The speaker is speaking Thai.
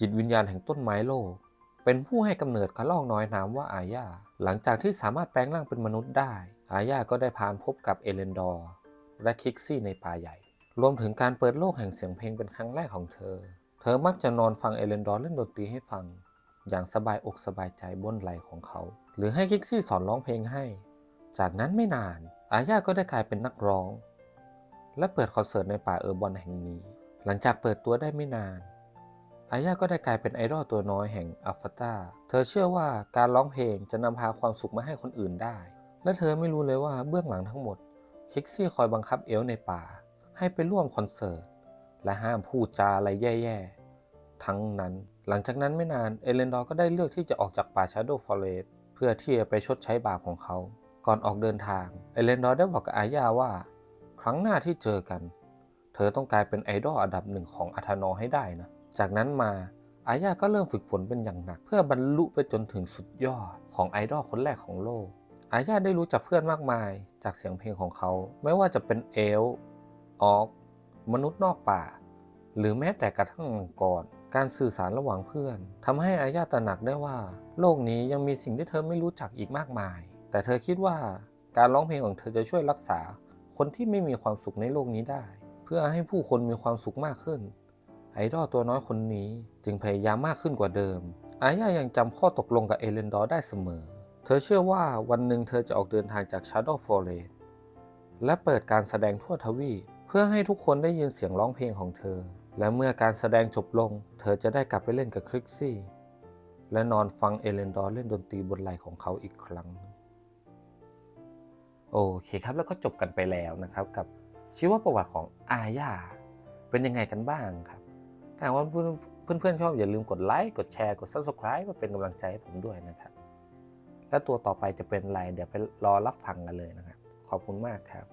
จิตวิญญาณแห่งต้นไม้โลก เป็นผู้ให้กำเนิดกระรอกน้อยนามว่าอาญาหลังจากที่สามารถแปลงร่างเป็นมนุษย์ได้ อาญาก็ได้พานพบกับเอเลนดอร์และคิกซี่ในป่าใหญ่ รวมถึงการเปิดโลกแห่งเสียงเพลงเป็นครั้งแรกของเธอ เธอมักจะนอนฟังเอเลนดอร์เล่นดนตรีให้ฟัง อย่างสบายอกสบายใจบนไหลของเขา หรือให้คิกซี่สอนร้องเพลงให้ จากนั้นไม่นาน อาญาก็ได้กลายเป็นนักร้อง และเปิดคอนเสิร์ตในป่าเออร์บอนแห่งนี้ หลังจากเปิดตัวได้ไม่นาน อาญาก็ได้กลายเป็นไอดอลตัวน้อยแห่งอัลฟาตาเธอเชื่อว่าการร้องเพลงจะนำพาความสุขมาให้คนอื่นได้ และเธอไม่รู้เลยว่าเบื้องหลังทั้งหมด คิกซี่คอยบังคับเอลในป่า ให้ไปร่วมคอนเสิร์ต และห้ามพูดจาอะไรแย่ๆ ทั้งนั้น หลังจากนั้นไม่นานเอเลนดอร์ก็ได้เลือกที่จะออกจากป่าชาโดฟอเรสต์เพื่อที่จะไปชดใช้บาปของเขา ก่อนออกเดินทาง เอเลนดอร์ได้บอกกับอาญาว่า ครั้งหน้าที่เจอกัน เธอต้องกลายเป็นไอดอลอันดับหนึ่งของอาธานอให้ได้นะ จากนั้นมาอาญาก็เริ่มฝึกฝนเป็นอย่างหนัก เพื่อบรรลุไปจนถึงสุดยอดของไอดอลคนแรกของโลก อาญาได้รู้จักเพื่อนมากมายจากเสียงเพลงของเขา ไม่ว่าจะเป็นเอลออก มนุษย์นอกป่า หรือแม้แต่กระทั่งมังกรการสื่อสารระหว่างเพื่อนทำให้อาญาตระหนักได้ว่า โลกนี้ยังมีสิ่งที่เธอไม่รู้จักอีกมากมาย แต่เธอคิดว่าการร้องเพลงของเธอจะช่วยรักษา คนที่ไม่มีความสุขในโลกนี้ได้ เพื่อให้ผู้คนมีความสุขมากขึ้น ไอดอลตัวน้อยคนนี้จึงพยายามมากขึ้นกว่าเดิม อาญายังจำข้อตกลงกับเอเลนดอร์ได้เสมอ เธอเชื่อว่าวันหนึ่งเธอจะออกเดินทางจาก Shadow Forest และเปิดการแสดงทั่วทวีปเพื่อให้ทุกคนได้ยินเสียงร้องเพลงของเธอ และเมื่อการแสดงจบลง เธอจะได้กลับไปเล่นกับคริกซี่ และนอนฟังเอเลนดอร์เล่นดนตรีบนไหล่ของเขาอีกครั้ง โอเคครับแล้วก็จบกันไปแล้วนะครับกับชีวประวัติของอาญาเป็นยังไงกันบ้างครับ หากว่าเพื่อนๆชอบอย่าลืมกดไลค์ กดแชร์ กด subscribe เพื่อเป็นกำลังใจให้ผมด้วยนะครับ และตัวต่อไปจะเป็นอะไรเดี๋ยวไปรอรับฟังกันเลยนะครับ ขอบคุณมากครับ